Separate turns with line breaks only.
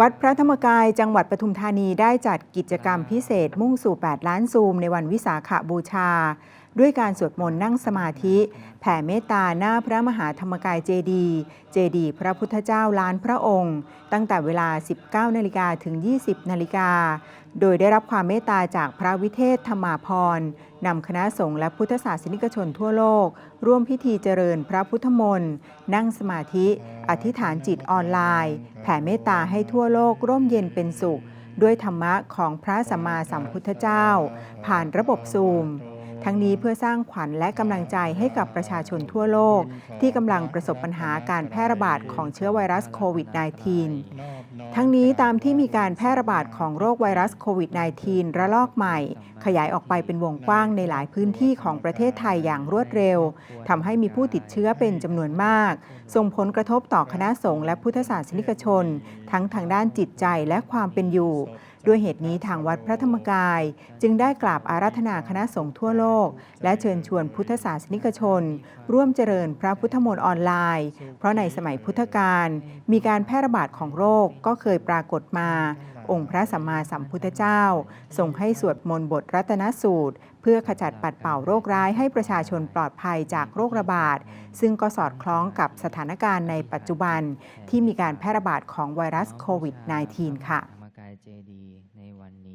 วัดพระธรรมกายจังหวัดปทุมธานีได้จัดกิจกรรมพิเศษมุ่งสู่ 8 ล้านซูมในวันวิสาขบูชา ด้วยการสวดมนต์นั่งสมาธิ แผ่เมตตาหน้าพระมหาธรรมกายเจดีย์เจดีย์พระพุทธเจ้าล้านพระองค์ ตั้งแต่เวลา 19นาฬิกาถึง 20นาฬิกา โดยได้รับความเมตตาจากพระวิเทศธรรมาพรณ์นำคณะสงฆ์และพุทธศาสนิกชนทั่วโลก ร่วมพิธีเจริญพระพุทธมนต์นั่งสมาธิ อธิษฐานจิตออนไลน์ แผ่เมตตาให้ทั่วโลกร่มเย็นเป็นสุข ด้วยธรรมะของพระสัมมาสัมพุทธเจ้า ผ่านระบบซูม ทั้งนี้เพื่อสร้างขวัญและกำลังใจให้กับประชาชนทั่วโลก ที่กำลังประสบปัญหาการแพร่ระบาดของเชื้อไวรัสโควิด -19 ทั้งนี้ตามที่มีการแพร่ระบาดของโรคไวรัสโควิด -19 ระลอกใหม่ ขยายออกไปเป็นวงกว้างในหลายพื้นที่ของประเทศไทยอย่างรวดเร็วทำให้มีผู้ติดเชื้อเป็นจำนวนมาก ส่งผลกระทบต่อคณะสงฆ์และพุทธศาสนิกชน ทั้งทางด้านจิตใจและความเป็นอยู่ ด้วยเหตุนี้ทางวัดพระธรรมกาย จึงได้กราบอาราธนาคณะสงฆ์ทั่วโลก และเชิญชวนพุทธศาสนิกชน ร่วมเจริญพระพุทธมนต์ออนไลน์ เพราะในสมัยพุทธกาลมีการแพร่ระบาดของโรคก็เคยปรากฏมา องค์พระสัมมาสัมพุทธเจ้าทรงให้สวดมนต์บทรัตนสูตร เพื่อขจัดปัดเป่าโรคร้ายให้ประชาชนปลอดภัยจากโรคระบาด ซึ่งก็สอดคล้องกับสถานการณ์ในปัจจุบันที่มีการแพร่ระบาดของไวรัสโควิด -19 ค่ะ